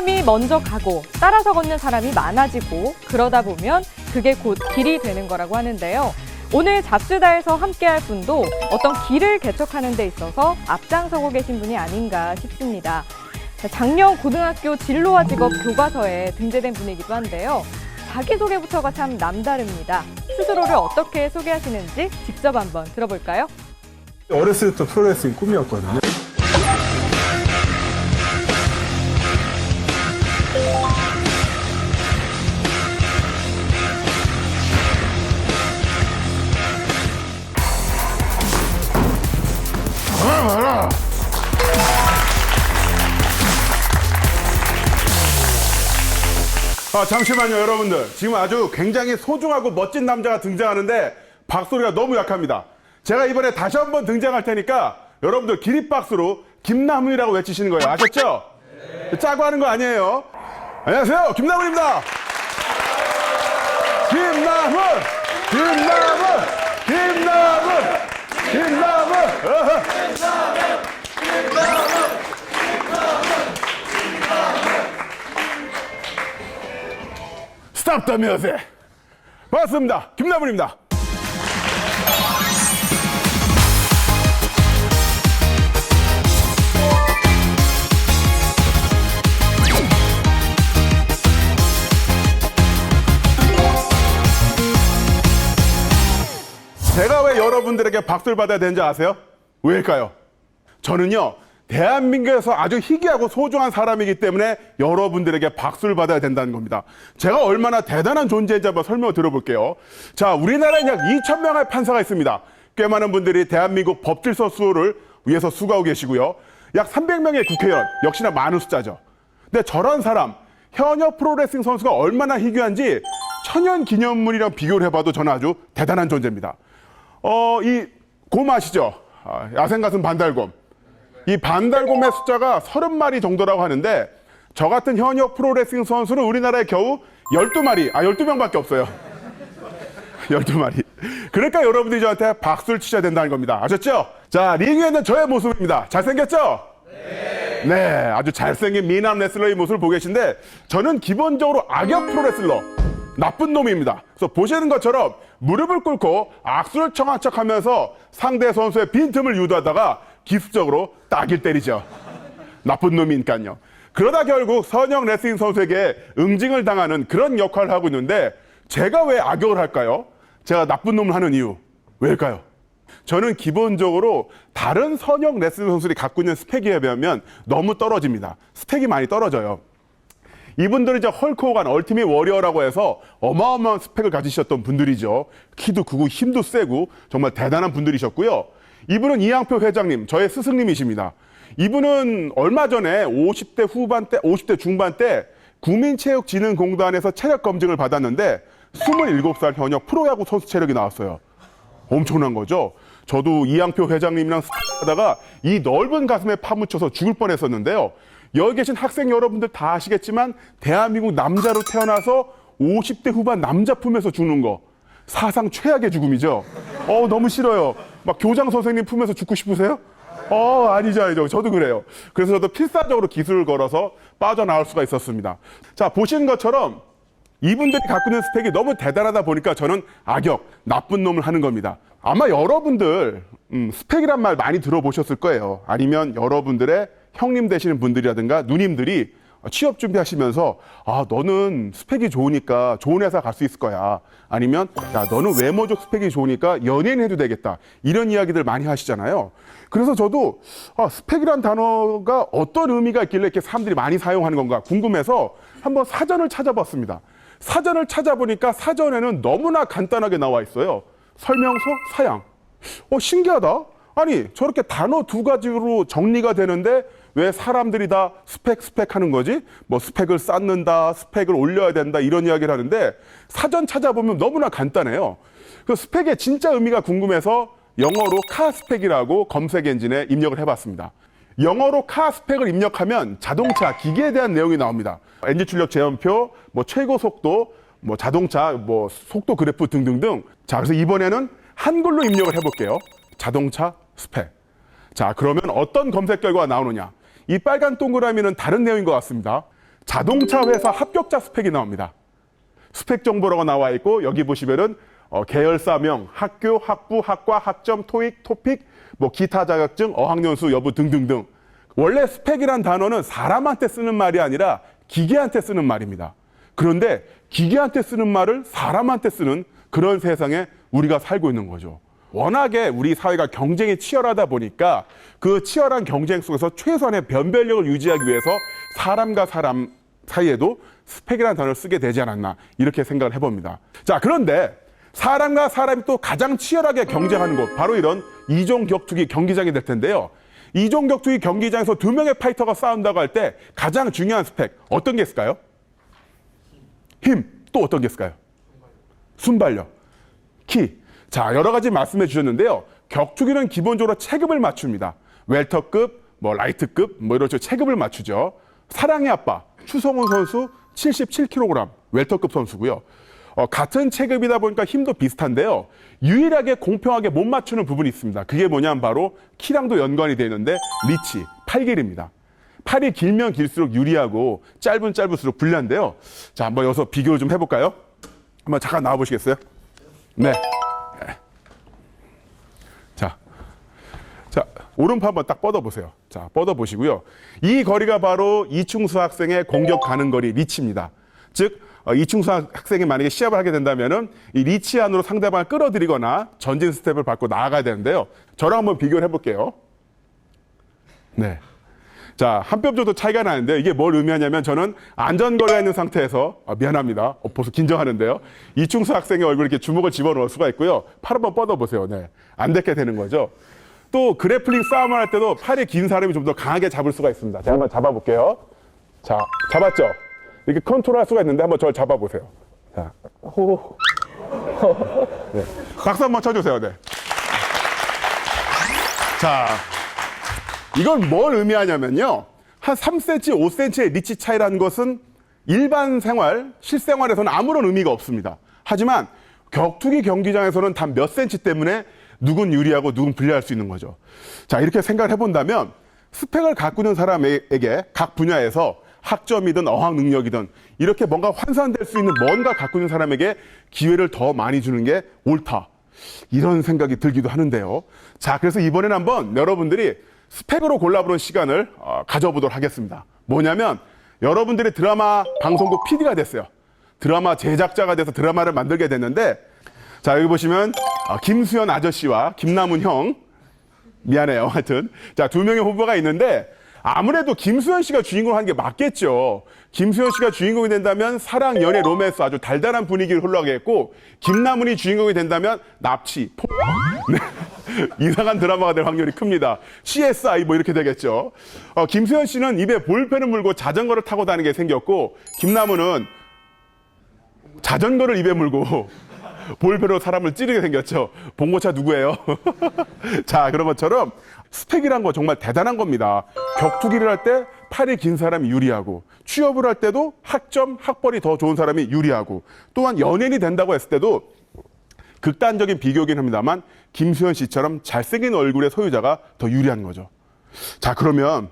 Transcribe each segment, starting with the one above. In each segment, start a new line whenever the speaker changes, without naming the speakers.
사람이 먼저 가고 따라서 걷는 사람이 많아지고 그러다 보면 그게 곧 길이 되는 거라고 하는데요. 오늘 잡수다에서 함께할 분도 어떤 길을 개척하는 데 있어서 앞장서고 계신 분이 아닌가 싶습니다. 자, 작년 고등학교 진로와 직업 교과서에 등재된 분이기도 한데요. 자기소개부터가 참 남다릅니다. 스스로를 어떻게 소개하시는지 직접 한번 들어볼까요?
어렸을 때부터 프로레슬링 꿈이었거든요.
아, 잠시만요, 여러분들. 지금 아주 굉장히 소중하고 멋진 남자가 등장하는데 박소리가 너무 약합니다. 제가 이번에 다시 한번 등장할 테니까 여러분들 기립박수로 김나문이라고 외치시는 거예요. 아셨죠? 짜고 하는 거 아니에요. 안녕하세요, 김나문입니다. 김나문! 김나문! 김나문! 김나문! 뮤직! 반갑습니다. 김나문입니다. 제가 왜 여러분들에게 박수를 받아야 되는지 아세요? 왜일까요? 저는요, 대한민국에서 아주 희귀하고 소중한 사람이기 때문에 여러분들에게 박수를 받아야 된다는 겁니다. 제가 얼마나 대단한 존재인지 한번 설명을 들어볼게요. 자, 우리나라에 약 2,000명의 판사가 있습니다. 꽤 많은 분들이 대한민국 법질서 수호를 위해서 수고하고 계시고요. 약 300명의 국회의원, 역시나 많은 숫자죠. 근데 저런 사람, 현역 프로레슬링 선수가 얼마나 희귀한지 천연 기념물이랑 비교를 해봐도 저는 아주 대단한 존재입니다. 어, 이 곰 아시죠? 아, 야생 가슴 반달곰. 이 반달곰의 숫자가 30마리 정도라고 하는데 저 같은 현역 프로레슬링 선수는 우리나라에 겨우 12마리, 아 12명밖에 없어요. 12마리. 그러니까 여러분들이 저한테 박수를 치셔야 된다는 겁니다. 아셨죠? 자, 링 위에는 저의 모습입니다. 잘생겼죠? 네. 네, 아주 잘생긴 미남 레슬러의 모습을 보고 계신데 저는 기본적으로 악역 프로레슬러, 나쁜 놈입니다. 그래서 보시는 것처럼 무릎을 꿇고 악수를 청한 척 하면서 상대 선수의 빈틈을 유도하다가 기습적으로 딱일 때리죠. 나쁜 놈이니까요. 그러다 결국 선영 레슬링 선수에게 응징을 당하는 그런 역할을 하고 있는데 제가 왜 악역을 할까요? 제가 나쁜 놈을 하는 이유 왜일까요? 저는 기본적으로 다른 선영 레슬링 선수들이 갖고 있는 스펙에 비하면 너무 떨어집니다. 스펙이 많이 떨어져요. 이분들은 이제 헐크 호간 얼티밋 워리어라고 해서 어마어마한 스펙을 가지셨던 분들이죠. 키도 크고 힘도 세고 정말 대단한 분들이셨고요. 이분은 이양표 회장님, 저의 스승님이십니다. 이분은 얼마 전에 50대 후반 때, 50대 중반 때 국민체육진흥공단에서 체력 검증을 받았는데 27살 현역 프로야구 선수 체력이 나왔어요. 엄청난 거죠. 저도 이양표 회장님이랑 하다가 이 넓은 가슴에 파묻혀서 죽을 뻔했었는데요. 여기 계신 학생 여러분들 다 아시겠지만 대한민국 남자로 태어나서 50대 후반 남자 품에서 죽는 거 사상 최악의 죽음이죠. 어 너무 싫어요. 막 교장 선생님 품에서 죽고 싶으세요? 어 아니죠 아니죠. 저도 그래요. 그래서 저도 필사적으로 기술을 걸어서 빠져나올 수가 있었습니다. 자 보시는 것처럼 이분들이 갖고 있는 스펙이 너무 대단하다 보니까 저는 악역, 나쁜 놈을 하는 겁니다. 아마 여러분들 음, 스펙이란 말 많이 들어보셨을 거예요. 아니면 여러분들의 형님 되시는 분들이라든가 누님들이 취업 준비하시면서 아 너는 스펙이 좋으니까 좋은 회사 갈 수 있을 거야. 아니면 야 너는 외모적 스펙이 좋으니까 연예인 해도 되겠다. 이런 이야기들 많이 하시잖아요. 그래서 저도 아, 스펙이란 단어가 어떤 의미가 있길래 이렇게 사람들이 많이 사용하는 건가 궁금해서 한번 사전을 찾아봤습니다. 사전을 찾아보니까 사전에는 너무나 간단하게 나와 있어요. 설명서, 사양. 어, 신기하다. 아니, 저렇게 단어 두 가지로 정리가 되는데 왜 사람들이 다 스펙, 스펙 하는 거지? 뭐 스펙을 쌓는다, 스펙을 올려야 된다, 이런 이야기를 하는데 사전 찾아보면 너무나 간단해요. 그 스펙의 진짜 의미가 궁금해서 영어로 카 스펙이라고 검색 엔진에 입력을 해봤습니다. 영어로 카 스펙을 입력하면 자동차, 기계에 대한 내용이 나옵니다. 엔진 출력 제한표, 뭐 최고 속도, 뭐 자동차, 뭐 속도 그래프 등등등. 자, 그래서 이번에는 한글로 입력을 해볼게요. 자동차 스펙. 자, 그러면 어떤 검색 결과가 나오느냐? 이 빨간 동그라미는 다른 내용인 것 같습니다. 자동차 회사 합격자 스펙이 나옵니다. 스펙 정보라고 나와 있고 여기 보시면은 어, 계열사명, 학교, 학부, 학과, 학점, 토익, 토픽, 뭐 기타 자격증, 어학연수 여부 등등등. 원래 스펙이란 단어는 사람한테 쓰는 말이 아니라 기계한테 쓰는 말입니다. 그런데 기계한테 쓰는 말을 사람한테 쓰는 그런 세상에 우리가 살고 있는 거죠. 워낙에 우리 사회가 경쟁이 치열하다 보니까 그 치열한 경쟁 속에서 최소한의 변별력을 유지하기 위해서 사람과 사람 사이에도 스펙이라는 단어를 쓰게 되지 않았나 이렇게 생각을 해봅니다. 자 그런데 사람과 사람이 또 가장 치열하게 경쟁하는 곳 바로 이런 이종 격투기 경기장이 될 텐데요. 이종 격투기 경기장에서 두 명의 파이터가 싸운다고 할 때 가장 중요한 스펙 어떤 게 있을까요? 힘 또 어떤 게 있을까요? 순발력, 키. 자, 여러 가지 말씀해 주셨는데요. 격투기는 기본적으로 체급을 맞춥니다. 웰터급, 뭐 라이트급, 뭐 이런 식으로 체급을 맞추죠. 사랑의 아빠, 추성훈 선수 77kg, 웰터급 선수고요. 어, 같은 체급이다 보니까 힘도 비슷한데요. 유일하게 공평하게 못 맞추는 부분이 있습니다. 그게 뭐냐면 바로 키랑도 연관이 되어 있는데 리치, 팔 길입니다. 팔이 길면 길수록 유리하고 짧은 짧을수록 불리한데요. 자, 한번 여기서 비교를 좀 해볼까요? 한번 잠깐 나와 보시겠어요? 네. 오른팔 한번 딱 뻗어 보세요. 자, 뻗어 보시고요. 이 거리가 바로 이충수 학생의 공격 가는 거리 리치입니다. 즉 어, 이충수 학생이 만약에 시합을 하게 된다면은 이 리치 안으로 상대방을 끌어들이거나 전진 스텝을 밟고 나아가야 되는데요. 저랑 한번 비교를 해볼게요. 네. 자, 한 뼘 정도 차이가 나는데 이게 뭘 의미하냐면 저는 안전거리가 있는 상태에서 아, 미안합니다. 어, 벌써 긴장하는데요. 이충수 학생의 얼굴에 이렇게 주먹을 집어넣을 수가 있고요. 팔 한번 뻗어보세요. 네. 안 닿게 되는 거죠. 또 그래플링 싸움을 할 때도 팔이 긴 사람이 좀 더 강하게 잡을 수가 있습니다. 제가 한번 잡아볼게요. 자, 잡았죠? 이렇게 컨트롤 할 수가 있는데 한번 저를 잡아보세요. 자, 호. 네. 박수 한번 쳐주세요. 네. 자, 이건 뭘 의미하냐면요. 한 3cm, 5cm의 리치 차이라는 것은 일반 생활, 실생활에서는 아무런 의미가 없습니다. 하지만 격투기 경기장에서는 단 몇 cm 때문에 누군 유리하고 누군 불리할 수 있는 거죠. 자, 이렇게 생각을 해본다면 스펙을 있는 사람에게 각 분야에서 학점이든 어학 능력이든 이렇게 뭔가 환산될 수 있는 뭔가 있는 사람에게 기회를 더 많이 주는 게 옳다. 이런 생각이 들기도 하는데요. 자, 그래서 이번에는 한번 여러분들이 스펙으로 골라보는 시간을 어, 가져보도록 하겠습니다. 뭐냐면 여러분들이 드라마 방송국 PD가 됐어요. 드라마 제작자가 돼서 드라마를 만들게 됐는데 자, 여기 보시면 어, 김수현 아저씨와 김남훈 형 미안해요. 하여튼 자, 두 명의 후보가 있는데 아무래도 김수현 씨가 주인공 한게 맞겠죠. 김수현 씨가 주인공이 된다면 사랑, 연애, 로맨스 아주 달달한 분위기를 흘러가겠고 김남훈이 주인공이 된다면 납치, 폭 네. 이상한 드라마가 될 확률이 큽니다. CSI 뭐 이렇게 되겠죠. 어, 김수현 씨는 입에 볼펜을 물고 자전거를 타고 다니게 생겼고 김남훈은 자전거를 입에 물고 볼펜으로 사람을 찌르게 생겼죠. 봉고차 누구예요? 자, 그런 것처럼 스펙이란 거 정말 대단한 겁니다. 격투기를 할 때 팔이 긴 사람이 유리하고 취업을 할 때도 학점, 학벌이 더 좋은 사람이 유리하고 또한 연예인이 된다고 했을 때도 극단적인 비교긴 합니다만 김수현 씨처럼 잘생긴 얼굴의 소유자가 더 유리한 거죠. 자, 그러면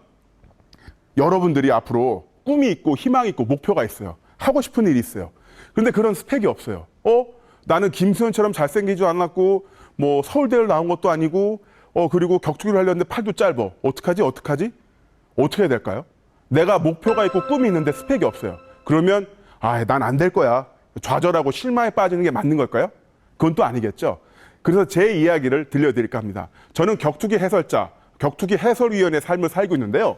여러분들이 앞으로 꿈이 있고 희망이 있고 목표가 있어요. 하고 싶은 일이 있어요. 근데 그런 스펙이 없어요. 어? 나는 김수현처럼 잘생기지 않았고 뭐 서울대를 나온 것도 아니고 어 그리고 격투기를 하려는데 팔도 짧어. 어떡하지? 어떡하지? 어떻게 해야 될까요? 내가 목표가 있고 꿈이 있는데 스펙이 없어요. 그러면 아, 난 안 될 거야. 좌절하고 실망에 빠지는 게 맞는 걸까요? 그건 또 아니겠죠. 그래서 제 이야기를 들려드릴까 합니다. 저는 격투기 해설자, 격투기 해설위원의 삶을 살고 있는데요.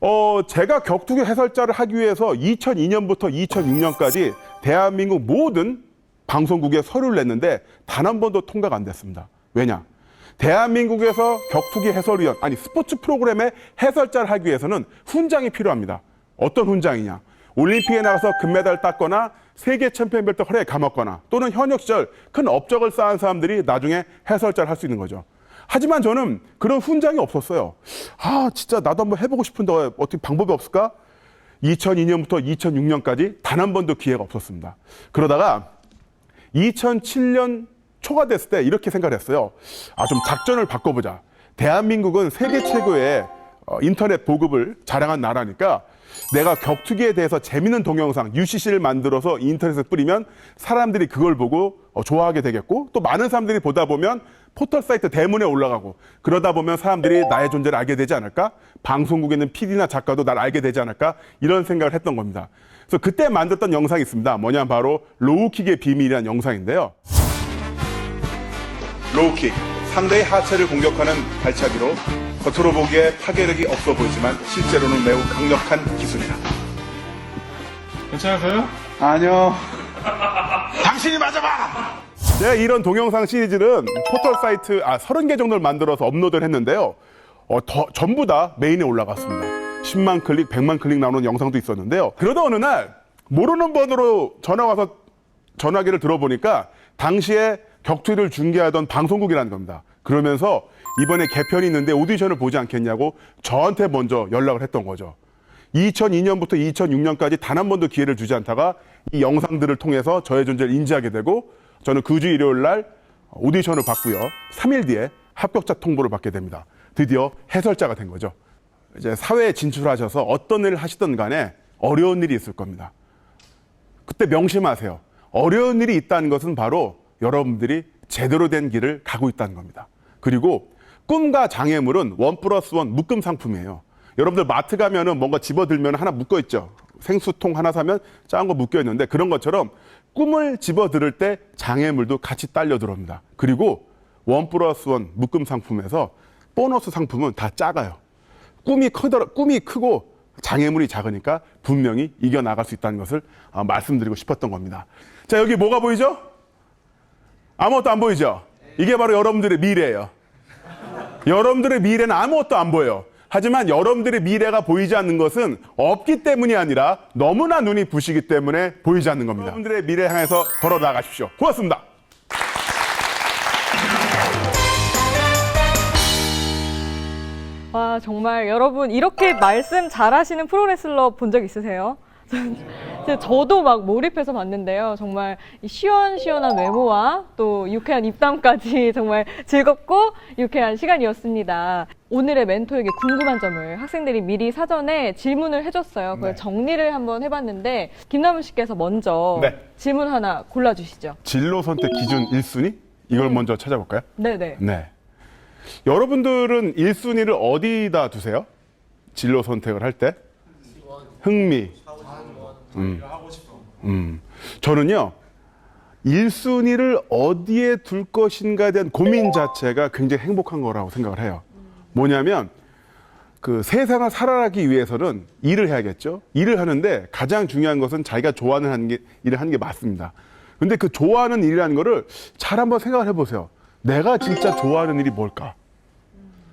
어, 제가 격투기 해설자를 하기 위해서 2002년부터 2006년까지 대한민국 모든 방송국에 서류를 냈는데 단 한 번도 통과가 안 됐습니다. 왜냐? 대한민국에서 격투기 해설위원, 아니 스포츠 프로그램의 해설자를 하기 위해서는 훈장이 필요합니다. 어떤 훈장이냐? 올림픽에 나가서 금메달 땄거나 세계 챔피언 벨트 허리에 감았거나 또는 현역 시절 큰 업적을 쌓은 사람들이 나중에 해설자를 할 수 있는 거죠. 하지만 저는 그런 훈장이 없었어요. 아, 진짜 나도 한번 해보고 싶은데 어떻게 방법이 없을까? 2002년부터 2006년까지 단 한 번도 기회가 없었습니다. 그러다가 2007년 초가 됐을 때 이렇게 생각을 했어요. 아, 좀 작전을 바꿔보자. 대한민국은 세계 최고의 어, 인터넷 보급을 자랑한 나라니까 내가 격투기에 대해서 재밌는 동영상 UCC를 만들어서 인터넷에 뿌리면 사람들이 그걸 보고 어, 좋아하게 되겠고 또 많은 사람들이 보다 보면 포털 사이트 대문에 올라가고 그러다 보면 사람들이 나의 존재를 알게 되지 않을까? 방송국에 있는 PD나 작가도 날 알게 되지 않을까? 이런 생각을 했던 겁니다. 그래서 그때 만들었던 영상이 있습니다. 뭐냐면 바로 로우킥의 비밀이라는 영상인데요. 로우킥, 상대의 하체를 공격하는 발차기로 겉으로 보기에 파괴력이 없어 보이지만 실제로는 매우 강력한 기술이다.
괜찮으세요?
아니요. 당신이 맞아봐! 제가 이런 동영상 시리즈는 포털 사이트 아 30개 정도를 만들어서 업로드를 했는데요. 어, 더, 전부 다 메인에 올라갔습니다. 10만 클릭, 100만 클릭 나오는 영상도 있었는데요. 그러다 어느 날 모르는 번호로 전화 와서 전화기를 들어보니까 당시에 격투기를 중계하던 방송국이라는 겁니다. 그러면서 이번에 개편이 있는데 오디션을 보지 않겠냐고 저한테 먼저 연락을 했던 거죠. 2002년부터 2006년까지 단 한 번도 기회를 주지 않다가 이 영상들을 통해서 저의 존재를 인지하게 되고 저는 그 주 일요일 날 오디션을 받고요. 3일 뒤에 합격자 통보를 받게 됩니다. 드디어 해설자가 된 거죠. 이제 사회에 진출하셔서 어떤 일을 하시든 간에 어려운 일이 있을 겁니다. 그때 명심하세요. 어려운 일이 있다는 것은 바로 여러분들이 제대로 된 길을 가고 있다는 겁니다. 그리고 꿈과 장애물은 원 플러스 원 묶음 상품이에요. 여러분들 마트 가면은 뭔가 집어들면 하나 묶어 있죠. 생수통 하나 사면 작은 거 묶여 있는데 그런 것처럼 꿈을 집어들을 때 장애물도 같이 딸려 들어옵니다. 그리고 원 플러스 원 묶음 상품에서 보너스 상품은 다 작아요. 꿈이 크더라, 꿈이 크고 장애물이 작으니까 분명히 이겨 나갈 수 있다는 것을 아, 말씀드리고 싶었던 겁니다. 자, 여기 뭐가 보이죠? 아무것도 안 보이죠? 이게 바로 여러분들의 미래예요. 여러분들의 미래는 아무것도 안 보여요. 하지만 여러분들의 미래가 보이지 않는 것은 없기 때문이 아니라 너무나 눈이 부시기 때문에 보이지 않는 겁니다. 여러분들의 미래 향해서 걸어 나가십시오. 고맙습니다.
와 정말 여러분 이렇게 말씀 잘하시는 프로레슬러 본 적 있으세요? 저도 막 몰입해서 봤는데요. 정말 이 시원시원한 외모와 또 유쾌한 입담까지 정말 즐겁고 유쾌한 시간이었습니다. 오늘의 멘토에게 궁금한 점을 학생들이 미리 사전에 질문을 해줬어요. 그걸
네.
정리를 한번 해봤는데 김남훈 씨께서 먼저
네.
질문 하나 골라주시죠.
진로 선택 기준 1순위? 이걸 먼저 찾아볼까요?
네네.
네. 여러분들은 1순위를 어디다 두세요? 진로 선택을 할 때? 흥미. 음. 음. 저는요, 1순위를 어디에 둘 것인가에 대한 고민 자체가 굉장히 행복한 거라고 생각을 해요. 뭐냐면, 그 세상을 살아가기 위해서는 일을 해야겠죠. 일을 하는데 가장 중요한 것은 자기가 좋아하는 하는 게, 일을 하는 게 맞습니다. 근데 그 좋아하는 일이라는 거를 잘 한번 생각을 해보세요. 내가 진짜 좋아하는 일이 뭘까?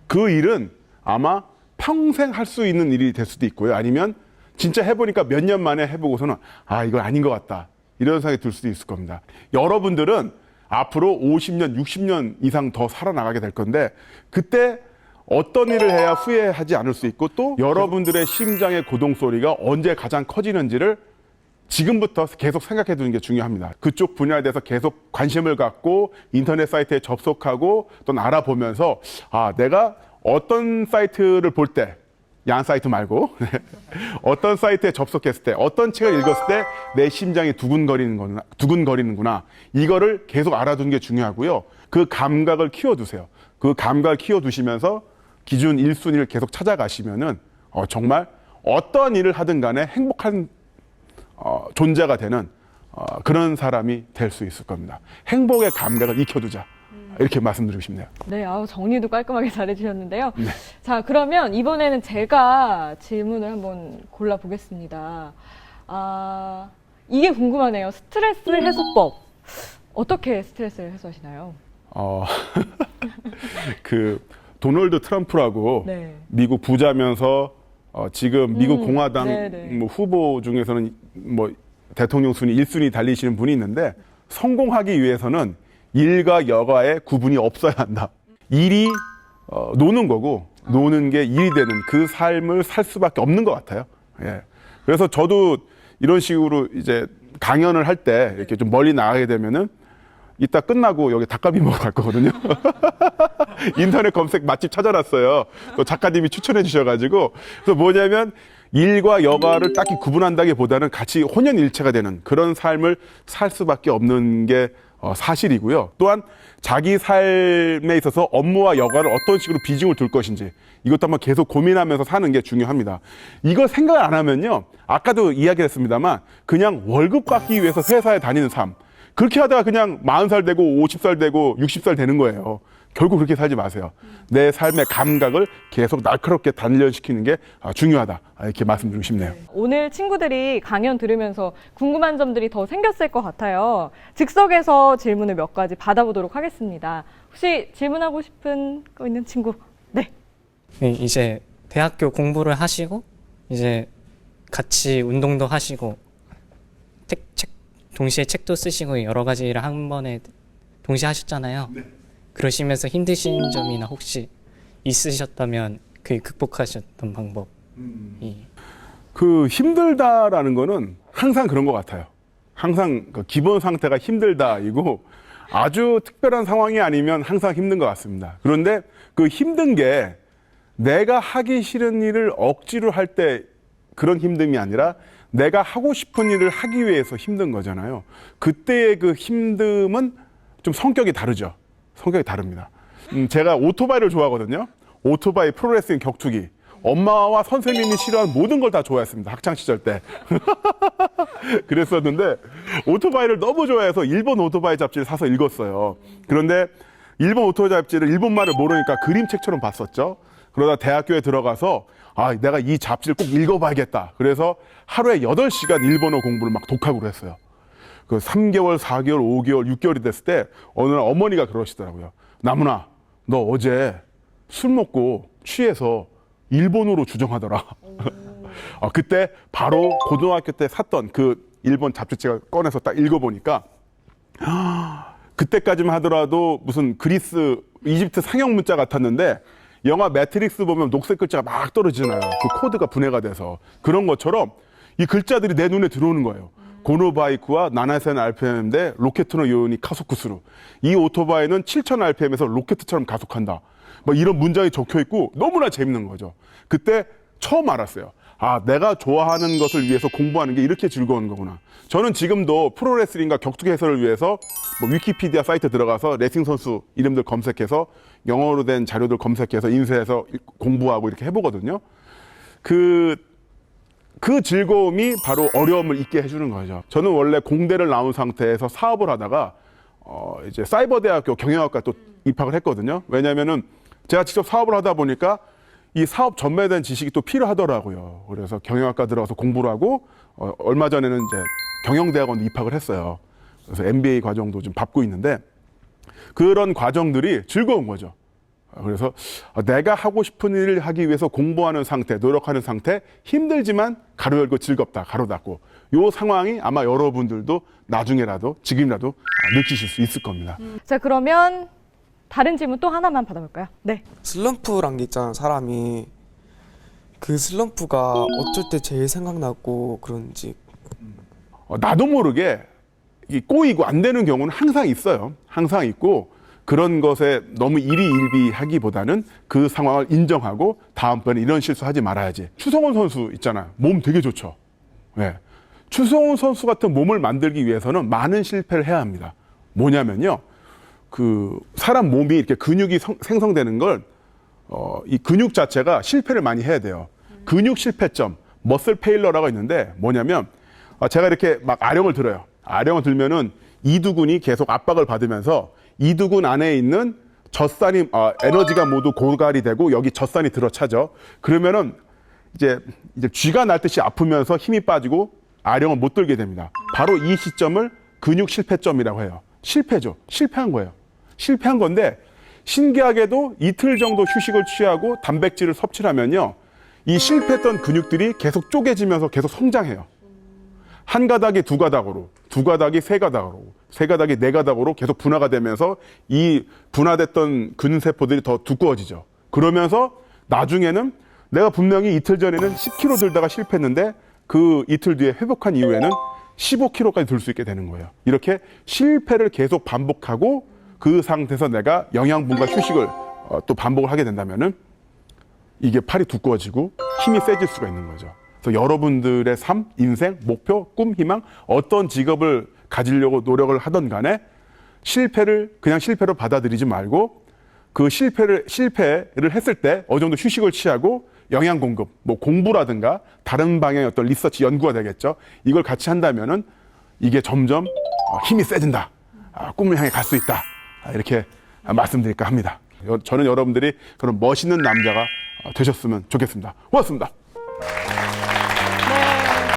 그 일은 아마 평생 할 수 있는 일이 될 수도 있고요. 아니면 진짜 해보니까 몇 년 만에 해보고서는 아, 이건 아닌 것 같다. 이런 생각이 들 수도 있을 겁니다. 여러분들은 앞으로 50년, 60년 이상 더 살아나가게 될 건데 그때 어떤 일을 해야 후회하지 않을 수 있고 또 여러분들의 심장의 고동 소리가 언제 가장 커지는지를 지금부터 계속 생각해 두는 게 중요합니다. 그쪽 분야에 대해서 계속 관심을 갖고 인터넷 사이트에 접속하고 또 알아보면서 아, 내가 어떤 사이트를 볼 때, 야한 사이트 말고, 어떤 사이트에 접속했을 때, 어떤 책을 읽었을 때 내 심장이 두근거리는구나, 두근거리는구나. 이거를 계속 알아두는 게 중요하고요. 그 감각을 키워 두세요. 그 감각을 키워 두시면서 기준 1순위를 계속 찾아가시면은 어, 정말 어떤 일을 하든 간에 행복한 어, 존재가 되는 어, 그런 사람이 될 수 있을 겁니다. 행복의 감각을 익혀두자. 이렇게 말씀드리고 싶네요.
네, 아우 정리도 깔끔하게 잘해주셨는데요. 자, 그러면 이번에는 제가 질문을 한번 골라보겠습니다. 아, 이게 궁금하네요. 스트레스 해소법. 어떻게 스트레스를 해소하시나요?
어, 그 도널드 트럼프라고
네.
미국 부자면서 어, 지금 미국 공화당
네네.
뭐 후보 중에서는 뭐 대통령 순위 1순위 달리시는 분이 있는데 성공하기 위해서는 일과 여가의 구분이 없어야 한다. 일이 어, 노는 거고 노는 게 일이 되는 그 삶을 살 수밖에 없는 것 같아요. 예. 그래서 저도 이런 식으로 이제 강연을 할 때 이렇게 좀 멀리 나가게 되면은 이따 끝나고 여기 닭갈비 먹으러 갈 거거든요. 인터넷 검색 맛집 찾아놨어요. 또 작가님이 추천해 주셔가지고. 그래서 뭐냐면 일과 여가를 딱히 구분한다기보다는 같이 혼연일체가 되는 그런 삶을 살 수밖에 없는 게 어, 사실이고요. 또한 자기 삶에 있어서 업무와 여가를 어떤 식으로 비중을 둘 것인지 이것도 한번 계속 고민하면서 사는 게 중요합니다. 이걸 생각을 안 하면요. 아까도 이야기했습니다만 그냥 월급 받기 위해서 회사에 다니는 삶. 그렇게 하다가 그냥 40살 되고 50살 되고 60살 되는 거예요. 결국 그렇게 살지 마세요. 내 삶의 감각을 계속 날카롭게 단련시키는 게 아, 중요하다. 아, 이렇게 말씀드리고 싶네요.
오늘 친구들이 강연 들으면서 궁금한 점들이 더 생겼을 것 같아요. 즉석에서 질문을 몇 가지 받아보도록 하겠습니다. 혹시 질문하고 싶은 거 있는 친구? 네.
네, 이제 대학교 공부를 하시고 이제 같이 운동도 하시고 책, 책 동시에 책도 쓰시고 여러 가지 일을 한 번에 동시에 하셨잖아요. 그러시면서 힘드신 점이나 혹시 있으셨다면 그 극복하셨던 방법이
그 힘들다라는 거는 항상 그런 것 같아요. 항상 그 기본 상태가 힘들다이고 아주 특별한 상황이 아니면 항상 힘든 것 같습니다. 그런데 그 힘든 게 내가 하기 싫은 일을 억지로 할 때 그런 힘듦이 아니라 내가 하고 싶은 일을 하기 위해서 힘든 거잖아요. 그때의 그 힘듦은 좀 성격이 다르죠. 성격이 다릅니다. 음, 제가 오토바이를 좋아하거든요. 오토바이, 프로레슬링, 격투기. 엄마와 선생님이 싫어하는 모든 걸 다 좋아했습니다. 학창 시절 때. 그랬었는데 오토바이를 너무 좋아해서 일본 오토바이 잡지를 사서 읽었어요. 그런데 일본 오토바이 잡지를 일본말을 모르니까 그림책처럼 봤었죠. 그러다 대학교에 들어가서 아, 내가 이 잡지를 꼭 읽어봐야겠다. 그래서 하루에 8시간 일본어 공부를 막 독학으로 했어요. 그 3개월, 4개월, 5개월, 6개월이 됐을 때 어느 날 어머니가 그러시더라고요. 나무나, 너 어제 술 먹고 취해서 일본어로 주정하더라. 어, 그때 바로 고등학교 때 샀던 그 일본 잡지책을 꺼내서 딱 읽어보니까 그때까지만 하더라도 무슨 그리스, 이집트 상형 문자 같았는데 영화 매트릭스 보면 녹색 글자가 막 떨어지잖아요. 그 코드가 분해가 돼서 그런 것처럼 이 글자들이 내 눈에 들어오는 거예요. 고노바이크와 나나센 RPM인데 로켓으로 요온이 카소쿠스루. 이 오토바이는 7000 RPM에서 로켓처럼 가속한다. 뭐 이런 문장이 적혀 있고 너무나 재밌는 거죠. 그때 처음 알았어요. 아, 내가 좋아하는 것을 위해서 공부하는 게 이렇게 즐거운 거구나. 저는 지금도 프로레슬링과 격투기 해설을 위해서 뭐 위키피디아 사이트 들어가서 레슬링 선수 이름들 검색해서 영어로 된 자료들 검색해서 인쇄해서 공부하고 이렇게 해보거든요. 그, 그 즐거움이 바로 어려움을 잊게 해주는 거죠. 저는 원래 공대를 나온 상태에서 사업을 하다가 어, 이제 사이버대학교 경영학과 또 입학을 했거든요. 왜냐면은 제가 직접 사업을 하다 보니까 이 사업 전매에 대한 지식이 또 필요하더라고요. 그래서 경영학과 들어가서 공부를 하고 어, 얼마 전에는 이제 경영대학원 입학을 했어요. 그래서 MBA 과정도 좀 밟고 있는데 그런 과정들이 즐거운 거죠. 아, 그래서 내가 하고 싶은 일을 하기 위해서 공부하는 상태, 노력하는 상태, 힘들지만 가로 열고 즐겁다, 가로 닫고. 요 상황이 아마 여러분들도 나중에라도, 지금이라도 아, 느끼실 수 있을 겁니다.
자, 그러면 다른 질문 또 하나만 받아볼까요? 네.
슬럼프란 게 있잖아 사람이 그 슬럼프가 어쩔 때 제일 생각나고 그런지
어, 나도 모르게 이 꼬이고 안 되는 경우는 항상 있어요. 항상 있고 그런 것에 너무 일희일비하기보다는 그 상황을 인정하고 다음번에 이런 실수하지 말아야지. 추성훈 선수 있잖아요. 몸 되게 좋죠. 예. 추성훈 선수 같은 몸을 만들기 위해서는 많은 실패를 해야 합니다. 뭐냐면요. 그 사람 몸이 이렇게 근육이 성- 생성되는 걸 어, 이 근육 자체가 실패를 많이 해야 돼요. 근육 실패점, 머슬 페일러라고 있는데 뭐냐면 아, 제가 이렇게 막 아령을 들어요. 아령을 들면은 이두근이 계속 압박을 받으면서 이두근 안에 있는 젖산이 아, 에너지가 모두 고갈이 되고 여기 젖산이 들어차죠. 그러면은 이제 이제 쥐가 날듯이 아프면서 힘이 빠지고 아령을 못 들게 됩니다. 바로 이 시점을 근육 실패점이라고 해요. 실패죠. 실패한 거예요. 실패한 건데 신기하게도 이틀 정도 휴식을 취하고 단백질을 섭취를 하면요. 이 실패했던 근육들이 계속 쪼개지면서 계속 성장해요. 한 가닥이 두 가닥으로, 두 가닥이 세 가닥으로, 세 가닥이 네 가닥으로 계속 분화가 되면서 이 분화됐던 근세포들이 더 두꺼워지죠. 그러면서 나중에는 내가 분명히 이틀 전에는 10kg 들다가 실패했는데 그 이틀 뒤에 회복한 이후에는 15kg까지 들 수 있게 되는 거예요. 이렇게 실패를 계속 반복하고 그 상태에서 내가 영양분과 휴식을 어, 또 반복을 하게 된다면은 이게 팔이 두꺼워지고 힘이 세질 수가 있는 거죠. 그래서 또 여러분들의 삶, 인생, 목표, 꿈, 희망 어떤 직업을 가지려고 노력을 하던 간에 실패를 그냥 실패로 받아들이지 말고 그 실패를 실패를 했을 때 어느 정도 휴식을 취하고 영양 공급, 뭐 공부라든가 다른 방향의 어떤 리서치 연구가 되겠죠. 이걸 같이 한다면은 이게 점점 어, 힘이 세진다. 아, 꿈을 향해 갈 수 있다. 아, 이렇게 말씀드릴까 합니다. 여- 저는 여러분들이 그런 멋있는 남자가 어, 되셨으면 좋겠습니다. 고맙습니다.